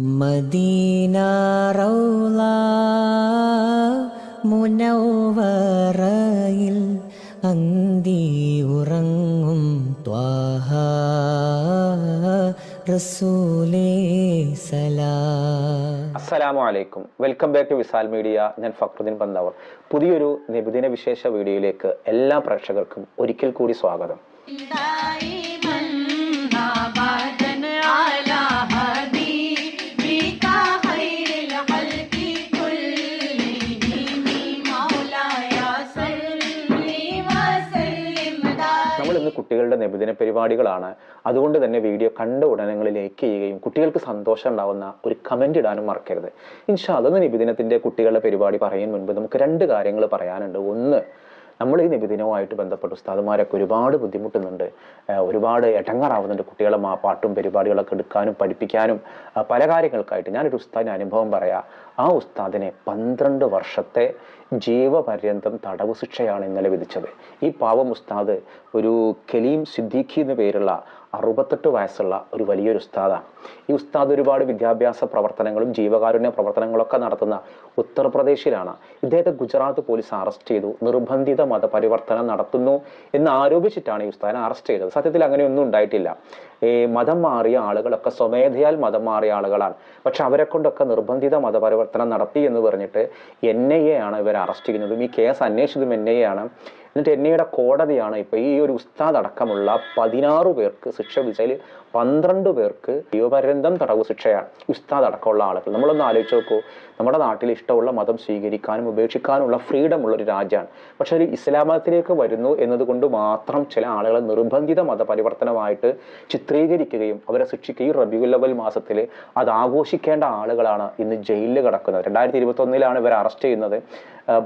Medina റൗള മുനവറയിൽ അന്തി ഉറങ്ങും ത്വാഹ റസൂലേ സലാം. അസ്സലാമു അലൈക്കും welcome back to Visal media. ഞാൻ ഫക്രുദ്ദീൻ പന്താവർ. പുതിയൊരു നിബിദിന വിശേഷ വീഡിയോയിലേക്ക് എല്ലാ പ്രേക്ഷകർക്കും ഒരിക്കൽ കൂടി സ്വാഗതം. നബിദിന പരിപാടികളാണ് അതുകൊണ്ട് തന്നെ വീഡിയോ കണ്ട ഉടനെ നിങ്ങൾ ലൈക്ക് ചെയ്യുകയും കുട്ടികൾക്ക് സന്തോഷം ഉണ്ടാവുന്ന ഒരു കമന്റ് ഇടാനും മറക്കരുത്. ഇൻഷാ അതൊന്ന് നിബിദിനത്തിന്റെ കുട്ടികളുടെ പരിപാടി പറയാൻ മുൻപ് നമുക്ക് രണ്ട് കാര്യങ്ങൾ പറയാനുണ്ട്. ഒന്ന് നമ്മൾ ഈ നിബിദിനവുമായിട്ട് ബന്ധപ്പെട്ട് ഉസ്താദുമാരൊക്കെ ഒരുപാട് ബുദ്ധിമുട്ടുന്നുണ്ട്. ഒരുപാട് എടങ്ങാറാവുന്നുണ്ട് കുട്ടികളെ മാ പാട്ടും പരിപാടികളൊക്കെ എടുക്കാനും പഠിപ്പിക്കാനും പല കാര്യങ്ങൾക്കായിട്ട്. ഞാനൊരു ഉസ്താദിന്റെ അനുഭവം പറയാം. ആ ഉസ്താദിനെ പന്ത്രണ്ട് വർഷത്തെ ജീവപര്യന്തം തടവ് ശിക്ഷയാണ് ഇന്നലെ വിധിച്ചത്. ഈ പാവം ഉസ്താദ് ഒരു കലീം സിദ്ദീഖി എന്ന് പേരുള്ള അറുപത്തെട്ട് വയസ്സുള്ള ഒരു വലിയൊരു ഉസ്താദാണ്. ഈ ഉസ്താദ് ഒരുപാട് വിദ്യാഭ്യാസ പ്രവർത്തനങ്ങളും ജീവകാരുണ്യ പ്രവർത്തനങ്ങളൊക്കെ നടത്തുന്ന ഉത്തർപ്രദേശിലാണ്. ഇദ്ദേഹത്തെ ഗുജറാത്ത് പോലീസ് അറസ്റ്റ് ചെയ്തു. നിർബന്ധിത മതപരിവർത്തനം നടത്തുന്നു എന്ന് ആരോപിച്ചിട്ടാണ് ഈ ഉസ്താദിനെ അറസ്റ്റ് ചെയ്തത്. സത്യത്തിൽ അങ്ങനെയൊന്നും ഉണ്ടായിട്ടില്ല. ഈ മതം മാറിയ ആളുകളൊക്കെ സ്വമേധയാൽ മതം മാറിയ ആളുകളാണ്. പക്ഷെ അവരെ കൊണ്ടൊക്കെ നിർബന്ധിത മതപരിവർത്തനം നടത്തി എന്ന് പറഞ്ഞിട്ട് എൻ ഐ എ ആണ് ഇവർ അറസ്റ്റ് ചെയ്യുന്നതും ഈ കേസ് അന്വേഷിച്ചതും എൻ ഐ എ ആണ്. എന്നിട്ട് ഐയുടെ കോടതിയാണ് ഇപ്പോൾ ഈ ഒരു ഉസ്താദ് അടക്കമുള്ള പതിനാറ് പേർക്ക് ശിക്ഷ വിധിച്ചതിൽ പന്ത്രണ്ട് പേർക്ക് ജീവപര്യന്തം തടവ് ശിക്ഷയാണ് ഉസ്താദ് അടക്കമുള്ള ആളുകൾ. നമ്മളൊന്ന് ആലോചിച്ച് നോക്കൂ. നമ്മുടെ നാട്ടിൽ ഇഷ്ടമുള്ള മതം സ്വീകരിക്കാനും ഉപേക്ഷിക്കാനുമുള്ള ഫ്രീഡം ഉള്ള ഒരു രാജ്യമാണ്. പക്ഷെ ഒരു ഇസ്ലാമത്തിലേക്ക് വരുന്നു എന്നതുകൊണ്ട് മാത്രം ചില ആളുകളെ നിർബന്ധിത മതപരിവർത്തനമായിട്ട് ചിത്രീകരിക്കുകയും അവരെ ശിക്ഷിക്കുകയും റബിയുല്ലവൽ മാസത്തിൽ അത് ആഘോഷിക്കേണ്ട ആളുകളാണ് ഇന്ന് ജയിലിൽ കിടക്കുന്നത്. രണ്ടായിരത്തി ഇരുപത്തി ഒന്നിലാണ് ഇവർ അറസ്റ്റ് ചെയ്യുന്നത്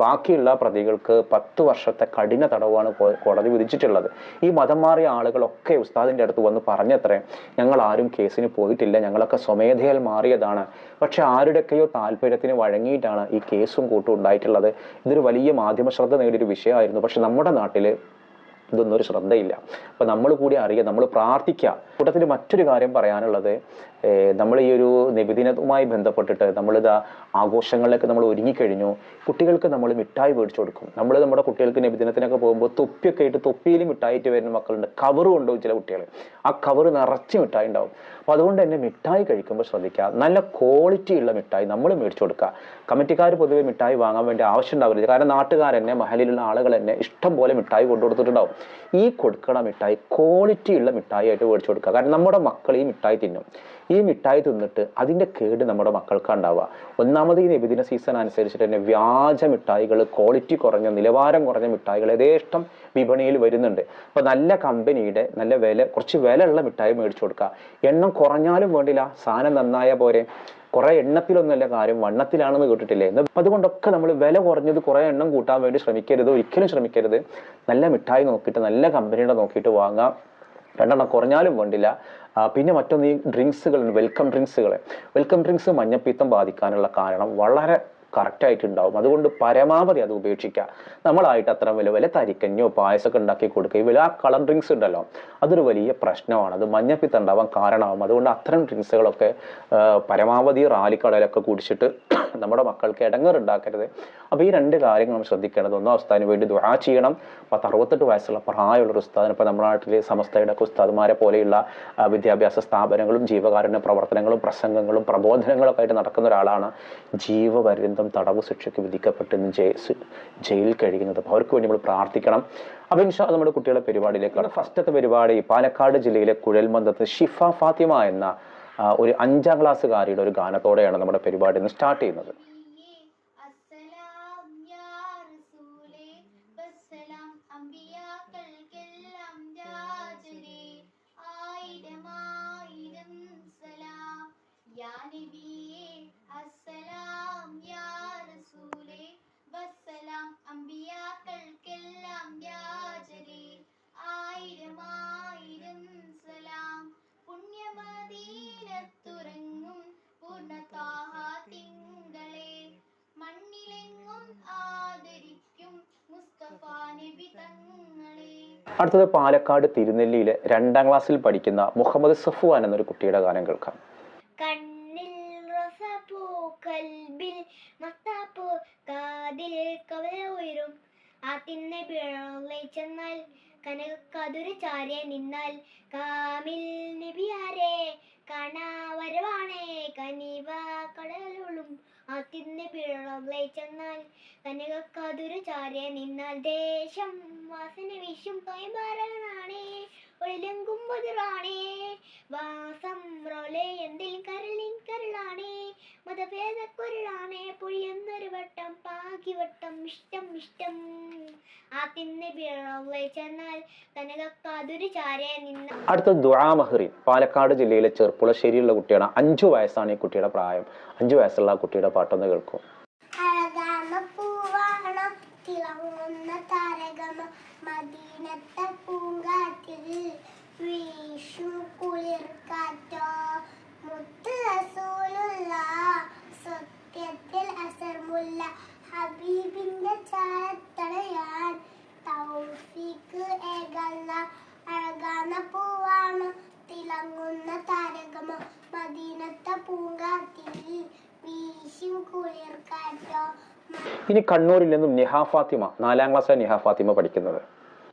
ബാക്കിയുള്ള പ്രതികൾക്ക് പത്ത് വർഷത്തെ കഠിന തടവാണ് കോ- കോടതി വിധിച്ചിട്ടുള്ളത്. ഈ മതം മാറിയ ആളുകളൊക്കെ ഉസ്താദിന്റെ അടുത്ത് വന്ന് പറഞ്ഞത്രേ ഞങ്ങൾ ആരും കേസിന് പോയിട്ടില്ല. ഞങ്ങളൊക്കെ സ്വമേധയാൽ മാറിയതാണ്. പക്ഷെ ആരുടെയൊക്കെയോ താല്പര്യത്തിന് വഴങ്ങിയിട്ടാണ് ഈ കേസും കൂട്ടും ഉണ്ടായിട്ടുള്ളത്. ഇതൊരു വലിയ മാധ്യമ ശ്രദ്ധ നേടിയൊരു വിഷയമായിരുന്നു. പക്ഷെ നമ്മുടെ നാട്ടിൽ ഇതൊന്നും ഒരു ശ്രദ്ധയില്ല. അപ്പൊ നമ്മൾ കൂടി അറിയുക നമ്മൾ പ്രാർത്ഥിക്കുക. കൂട്ടത്തിൽ മറ്റൊരു കാര്യം പറയാനുള്ളത് നമ്മൾ ഈ ഒരു നബിദിനവുമായി ബന്ധപ്പെട്ടിട്ട് നമ്മളിത് ആഘോഷങ്ങളിലേക്ക് നമ്മൾ ഒരുങ്ങിക്കഴിഞ്ഞു കുട്ടികൾക്ക് നമ്മൾ മിഠായി മേടിച്ചു കൊടുക്കും. നമ്മൾ നമ്മുടെ കുട്ടികൾക്ക് നബിദിനത്തിനൊക്കെ പോകുമ്പോൾ തൊപ്പിയൊക്കെ ആയിട്ട് തൊപ്പിയിൽ മിഠായിട്ട് വരുന്ന മക്കളുണ്ട്. കവർ കൊണ്ടുപോകും ചില കുട്ടികൾ ആ കവർ നിറച്ച് മിഠായി ഉണ്ടാവും. അപ്പോൾ അതുകൊണ്ട് തന്നെ മിഠായി കഴിക്കുമ്പോൾ ശ്രദ്ധിക്കുക. നല്ല ക്വാളിറ്റി ഉള്ള മിഠായി നമ്മൾ മേടിച്ചു കൊടുക്കുക. കമ്മിറ്റിക്കാർ പൊതുവെ മിഠായി വാങ്ങാൻ വേണ്ടി ആവശ്യം ഉണ്ടാവില്ല കാരണം നാട്ടുകാർ തന്നെ മഹലിലുള്ള ആളുകൾ തന്നെ ഇഷ്ടം പോലെ മിഠായി കൊണ്ടു കൊടുത്തിട്ടുണ്ടാവും ഈ കൊടുക്കണ മിഠായി ക്വാളിറ്റി ഉള്ള മിഠായി ആയിട്ട് മേടിച്ചു കൊടുക്കുക. കാരണം നമ്മുടെ മക്കൾ ഈ മിഠായി തിന്നും. ഈ മിഠായി തിന്നിട്ട് അതിന്റെ കേട് നമ്മുടെ മക്കൾക്ക് ഉണ്ടാവുക. ഒന്നാമത് ഈ നിബിദിന സീസൺ അനുസരിച്ചിട്ട് തന്നെ വ്യാജ മിഠായികൾ ക്വാളിറ്റി കുറഞ്ഞ നിലവാരം കുറഞ്ഞ മിഠായികൾ യഥേഷ്ടം വിപണിയിൽ വരുന്നുണ്ട്. അപ്പോൾ നല്ല കമ്പനിയുടെ നല്ല വില കുറച്ച് വിലയുള്ള മിഠായി മേടിച്ചു കൊടുക്കുക. എണ്ണം കുറഞ്ഞാലും വേണ്ടില്ല. സാധനം നന്നായ പോരെ. കുറെ എണ്ണത്തിലൊന്നുമല്ല കാര്യം വണ്ണത്തിലാണെന്ന് കേട്ടിട്ടില്ലേ? എന്ന് അതുകൊണ്ടൊക്കെ നമ്മൾ വില കുറഞ്ഞത് കുറെ എണ്ണം കൂട്ടാൻ വേണ്ടി ശ്രമിക്കരുത് ഒരിക്കലും ശ്രമിക്കരുത്. നല്ല മിഠായി നോക്കിയിട്ട് നല്ല കമ്പനിയുടെ നോക്കിയിട്ട് വാങ്ങാം. രണ്ടെണ്ണം കുറഞ്ഞാലും വേണ്ടില്ല. പിന്നെ മറ്റൊന്ന് ഈ ഡ്രിങ്ക്സുകൾ വെൽക്കം ഡ്രിങ്ക്സുകൾ വെൽക്കം ഡ്രിങ്ക്സ് മഞ്ഞപ്പിത്തം ബാധിക്കാനുള്ള കാരണം വളരെ കറക്റ്റ് ആയിട്ടുണ്ടാവും. അതുകൊണ്ട് പരമാവധി അത് ഉപേക്ഷിക്കുക. നമ്മളായിട്ട് അത്ര വില വില തരിക്കഞ്ഞോ പായസമൊക്കെ ഉണ്ടാക്കി കൊടുക്കുക. ഇവല ആ കളർ ഡ്രിങ്ക്സ് ഉണ്ടല്ലോ അതൊരു വലിയ പ്രശ്നമാണ്. അത് മഞ്ഞപ്പിത്തം ഉണ്ടാവാൻ കാരണമാവും. അതുകൊണ്ട് അത്തരം ഡ്രിങ്ക്സുകളൊക്കെ പരമാവധി റാലിക്കടലൊക്കെ കുടിച്ചിട്ട് നമ്മുടെ മക്കൾക്ക് ഇടങ്ങറുണ്ടാക്കരുത്. അപ്പോൾ ഈ രണ്ട് കാര്യങ്ങൾ നമ്മൾ ശ്രദ്ധിക്കേണ്ടത് ഒന്നാം ഉസ്താദിന് വേണ്ടി ദുആ ചെയ്യണം. പത്ത് അറുപത്തെട്ട് വയസ്സുള്ള പ്രായമുള്ള ഒരു ഉസ്താദിന് ഇപ്പോൾ നമ്മുടെ നാട്ടിലെ സമസ്തയുടെ ഉസ്താദുമാരെ പോലെയുള്ള വിദ്യാഭ്യാസ സ്ഥാപനങ്ങളും ജീവകാരുണ്യ പ്രവർത്തനങ്ങളും പ്രസംഗങ്ങളും പ്രബോധനങ്ങളൊക്കെ ആയിട്ട് നടക്കുന്ന ഒരാളാണ് ജീവപര്യന്തം തടവ് ശിക്ഷയ്ക്ക് വിധിക്കപ്പെട്ട് ഇന്ന് ജയിലിൽ കഴിയുന്നത് അപ്പോൾ അവർക്ക് വേണ്ടി നമ്മൾ പ്രാർത്ഥിക്കണം. അപ്പോൾ ഇൻഷാ നമ്മുടെ കുട്ടികളുടെ പരിപാടിയിലേക്കാണ് ഫസ്റ്റത്തെ പരിപാടി പാലക്കാട് ജില്ലയിലെ കുഴൽമന്ദത്ത് ഷിഫ ഫാത്തിമ എന്ന ഒരു അഞ്ചാം ക്ലാസ്സുകാരിയുടെ ഒരു ഗാനത്തോടെയാണ് നമ്മുടെ പരിപാടി ഇന്ന് സ്റ്റാർട്ട് ചെയ്യുന്നത്. പുണ്യമദീനത്തുറങ്ങും പൂർണതാഹ തിങ്കളെ മണ്ണിലെങ്ങും ആദരിക്കും മുസ്തഫ നബി തങ്ങളെ അടുത്തത് പാലക്കാട് തിരുനെല്ലിയിലെ രണ്ടാം ക്ലാസ്സിൽ പഠിക്കുന്ന മുഹമ്മദ് സഫുവാൻ എന്നൊരു കുട്ടിയുടെ ഗാനം കേൾക്കാം. കണ്ണിൽ കൽബിൽ മത്താപ്പു കാതിൽ കവല ഉയരും. ആ തിന്നെ പിഴളെ ചെന്നാൽ കനകക്കതുരു ചാരെ നിന്നാൽ കാമിൽ നബിയാരെ കാണാ വരവാണേ കനിവ കടലുളും ആ തിന്നെ പിഴളെ ചെന്നാൽ കനകക്കതുരു ചാരെ നിന്നാൽ ദേശം വാസന വിഷും കൈമാറണാണേ ഒളിലെങ്കും മുതിറാണേ വാസം റോലെ എന്തിൽ കരളിൻ കരളാണേ മതഭേദക്കുരളാണേ? പൊഴിയെന്നൊരു വട്ടം പാകി വട്ടം ഇഷ്ടം ഇഷ്ടം. ആ തിന്നെ ചെന്നാൽ കനകക്കാതൊരു ചാരേ നിന്ന അടുത്ത ദുആ മഹ്റിൻ. പാലക്കാട് ജില്ലയിലെ ചെർപ്പുളശ്ശേരിയിലുള്ള കുട്ടിയാണ് അഞ്ചു വയസ്സാണ് ഈ കുട്ടിയുടെ പ്രായം. അഞ്ചു വയസ്സുള്ള ആ കുട്ടിയുടെ പാട്ടൊന്ന് കേൾക്കും അഴകാമ പൂവാണം തിളങ്ങുന്ന താരകമ മദീനത്തെ പൂങ്കാറ്റിൽ വീശു കുളിർ കാറ്റോ മുത്ത് റസൂലുള്ള സത്യത്തിൽ അസർമുല്ല ഹബീബിന്റെ ചാരത്തടയാൻ തൗഫീക്ക് ഏകല്ല. അഴകാന പൂവാണ് തിളങ്ങുന്ന താരകമ. മദീനത്തെ പൂങ്കാറ്റിൽ വീശും കുളിർക്കാറ്റോ. ഇനി കണ്ണൂരിൽ നിന്നും നിഹാ ഫാത്തിമ നാലാം ക്ലാസ്സിലാണ് നിഹാ ഫാത്തിമ പഠിക്കുന്നത്.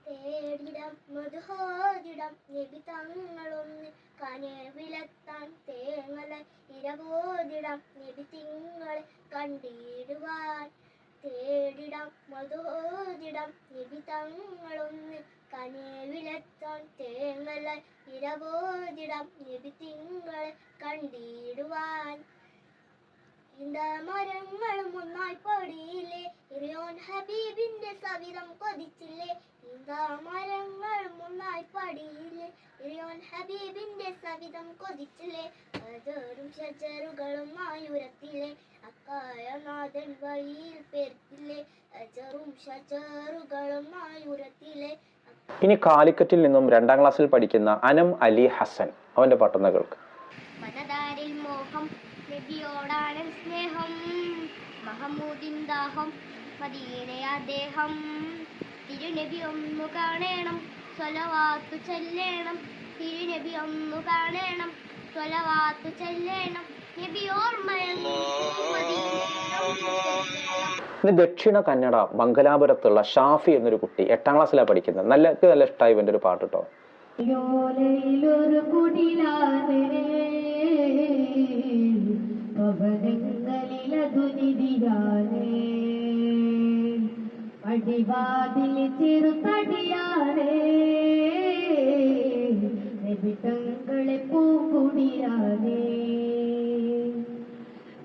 തേടിടം മധുഹോദിടം നബി തങ്ങളൊന്ന് കനവിലെത്താൻ തേങ്ങളെ ഇരബോധിടം നബി തിങ്ങളെ കണ്ടിടുവാൻ തേടിടം മധുഹോദിടം നബി തങ്ങളൊന്ന് കനവിലെത്താൻ തേങ്ങല ഇരബോധിടം നബി തിങ്ങളെ കണ്ടിടുവാൻ മരങ്ങളും ഒന്നായി പൊടിയില്ലേ? ഇറിയോൻ ഹബീബിന്റെ സവിധം കൊതിച്ചില്ലേ? മരങ്ങളും ഒന്നായി പാടിയില്ലേ? ഇറിയോൻ ഹബീബിന്റെ സവിധം കൊതിച്ചില്ലേ? അജറും ഷജറുകളും ആയുരത്തില്ലേ അക്കായ നാഥൻ വഴിയിൽ പെരുത്തില്ലേ? അജറും ഷജറുകളും ആയുരത്തില്ലേ ഇനി കാലിക്കറ്റിൽ നിന്നും രണ്ടാം ക്ലാസ്സിൽ പഠിക്കുന്ന അനം അലി ഹസൻ അവന്റെ പാട്ടൊന്ന് കേൾക്കും. മനതാരിൽ മോഹം നബിയോടാണ് സ്നേഹം. മഹമൂദിൻ ദാഹം മദീനയ ദേഹം. തിരുനബി ഒന്നു കാണേണം സ്വലവാത്തു ചെല്ലേണം. തിരുനബി ഒന്നു കാണേണം സ്വലവാത്തു ചെല്ലേണം. നബി ദക്ഷിണ കന്നഡ മംഗലാപുരത്തുള്ള ഷാഫി എന്നൊരു കുട്ടി എട്ടാം ക്ലാസ്സിലാണ് പഠിക്കുന്നത്. നല്ല നല്ല ഇഷ്ടമായി ഇവന്റെ ഒരു പാട്ട് കേട്ടോ. അടിവാതിൽ ചെറുതടിയാണ്. നബിതങ്ങളെ പൂങ്കുടിയാണ്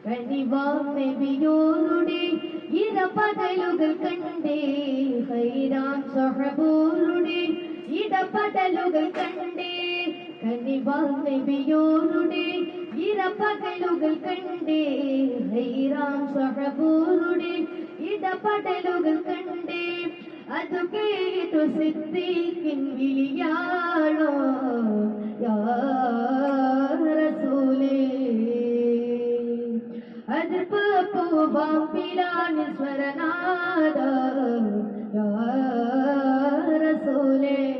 കനിവാം നബിയോരുടെ ഇടപടലുകൾ കണ്ടേ. ഹൈറാം സഹബോരുടെ ഇടപടലുകൾ കണ്ടേ. കനിവാം നബിയോരുടെ ഇടപകലുകൾ കണ്ടേ. ഹൈറാം സഹബോരുടെ ഇടപടലുകൾ കണ്ടേ. അത് കേട്ടു സിദ്ദീഖിൻ വിളിയാണോ? റസൂലേ. അതിർപ്പ് പൂവാമ്പിലാണ് സ്വരനാദ. റസൂലേ.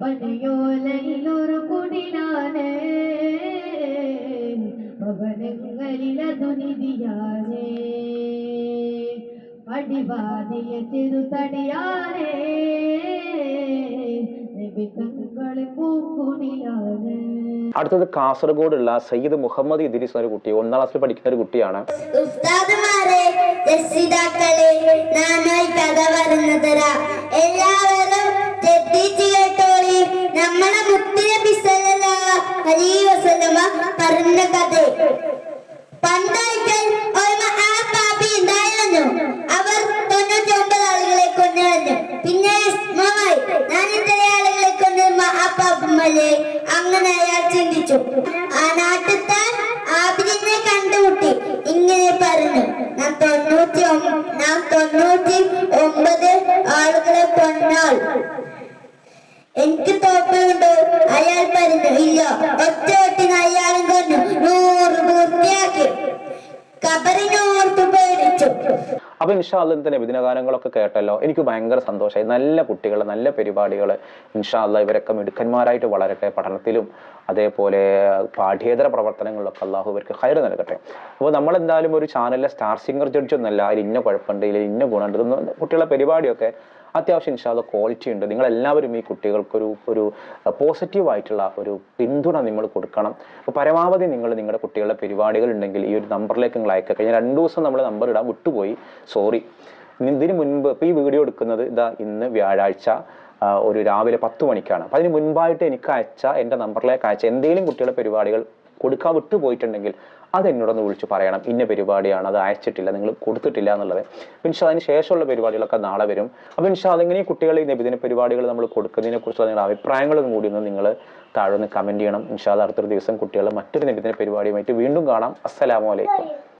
പനയോലയിലൊരു കുടിലാണ്. ഭവനങ്ങളിലതു നിധിയാണ്. അടിവാദിയ പൂക്കുടിയാണ് അടുത്തത് കാസർഗോഡുള്ള സയ്യിദ് മുഹമ്മദ് ഇദ്രീസ് എന്നൊരു കുട്ടി ഒന്നാം ക്ലാസ്സിൽ പഠിക്കുന്ന ഒരു കുട്ടിയാണ്. പണ്ടായി എല്ലാവരും നമ്മളെ മുത്തുനബി സല്ലല്ലാഹു അലൈഹി വസല്ലമ പറഞ്ഞ കഥ. പണ്ടൊരിക്കൽ ഒരു മഹാപാപി ഉണ്ടായിരുന്നു അവർ തൊണ്ണൂറ്റി ഒമ്പത് ആളുകളെ കൊന്നുകളഞ്ഞു പിന്നെ വിസ്മമായി ഞാൻ ഇത്ര ആളുകളെ കൊന്നു മഹാപാപമല്ലേ അങ്ങനെ അയാൾ ചിന്തിച്ചു. ആ നാട്ടിലത്തെ ആബിദിനെ കണ്ടുമുട്ടി. ഇങ്ങനെ പറഞ്ഞു നാം തൊണ്ണൂറ്റി നാം തൊണ്ണൂറ്റി ഒമ്പത് ആളുകളെ കൊന്നാൽ. എനിക്ക് തോപ്പുണ്ടോ അയാൾ പറഞ്ഞു ഇല്ല ഒറ്റ ഒട്ടിന് അയാളും കൊന്നു നൂറ് പൂർത്തിയാക്കി. അപ്പോൾ ഇന്നത്തെ നബിദിന ഗാനങ്ങളൊക്കെ കേട്ടല്ലോ. എനിക്ക് ഭയങ്കര സന്തോഷമായി. നല്ല കുട്ടികൾ നല്ല പരിപാടികൾ ഇൻഷാല്ല ഇവരൊക്കെ മിടുക്കന്മാരായിട്ട് വളരട്ടെ. പഠനത്തിലും അതേപോലെ പാഠ്യേതര പ്രവർത്തനങ്ങളിലൊക്കെ അള്ളാഹു ഇവർക്ക് ഹയർ നൽകട്ടെ. അപ്പോൾ നമ്മളെന്തായാലും ഒരു ചാനലിലെ സ്റ്റാർ സിംഗർ ജഡ്ജ് ഒന്നല്ല അതിൽ ഇന്ന കുഴപ്പമുണ്ട് ഇതിൽ ഇന്ന ഗുണമുണ്ട്. കുട്ടികളുടെ പരിപാടിയൊക്കെ അത്യാവശ്യം ഇൻഷാല്ല ക്വാളിറ്റി ഉണ്ട്. നിങ്ങൾ എല്ലാവരും ഈ കുട്ടികൾക്കൊരു ഒരു പോസിറ്റീവ് ആയിട്ടുള്ള ഒരു പിന്തുണ നിങ്ങൾ കൊടുക്കണം. അപ്പോൾ പരമാവധി നിങ്ങൾ നിങ്ങളുടെ കുട്ടികളുടെ പരിപാടികൾ ഉണ്ടെങ്കിൽ ഈ ഒരു നമ്പറിലേക്ക് നിങ്ങൾ അയക്കുക. കഴിഞ്ഞാൽ രണ്ട് ദിവസം നമ്മൾ നമ്പർ ഇടാൻ വിട്ടുപോയി. സോറി ഇതിന് മുൻപ് ഇപ്പോൾ ഈ വീഡിയോ എടുക്കുന്നത് ഇതാ ഇന്ന് വ്യാഴാഴ്ച ഒരു രാവിലെ പത്ത് മണിക്കാണ്. അപ്പം അതിന് മുൻപായിട്ട് എനിക്ക് അയച്ച എന്റെ നമ്പറിലേക്ക് അയച്ച എന്തെങ്കിലും കുട്ടികളുടെ പരിപാടികൾ കൊടുക്കാൻ വിട്ടു പോയിട്ടുണ്ടെങ്കിൽ അത് എന്നോടൊന്ന് വിളിച്ച് പറയണം. ഇന്ന പരിപാടിയാണ് അത് അയച്ചിട്ടില്ല നിങ്ങൾ കൊടുത്തിട്ടില്ല എന്നുള്ളത്. ഇൻഷാ അതിന് ശേഷമുള്ള പരിപാടികളൊക്കെ നാളെ വരും. അപ്പോൾ ഇൻഷാ അതെങ്ങനെ കുട്ടികൾ ഈ നബിദിന പരിപാടികൾ നമ്മൾ കൊടുക്കുന്നതിനെ കുറിച്ചുള്ള നിങ്ങളുടെ അഭിപ്രായങ്ങളും കൂടി ഒന്ന് നിങ്ങൾ താഴെ ഒന്ന് കമന്റ് ചെയ്യണം. ഇൻഷാ അടുത്തൊരു ദിവസം കുട്ടികളെ മറ്റൊരു നബിദിന പരിപാടിയുമായിട്ട് വീണ്ടും കാണാം. അസ്സലാമു അലൈക്കും.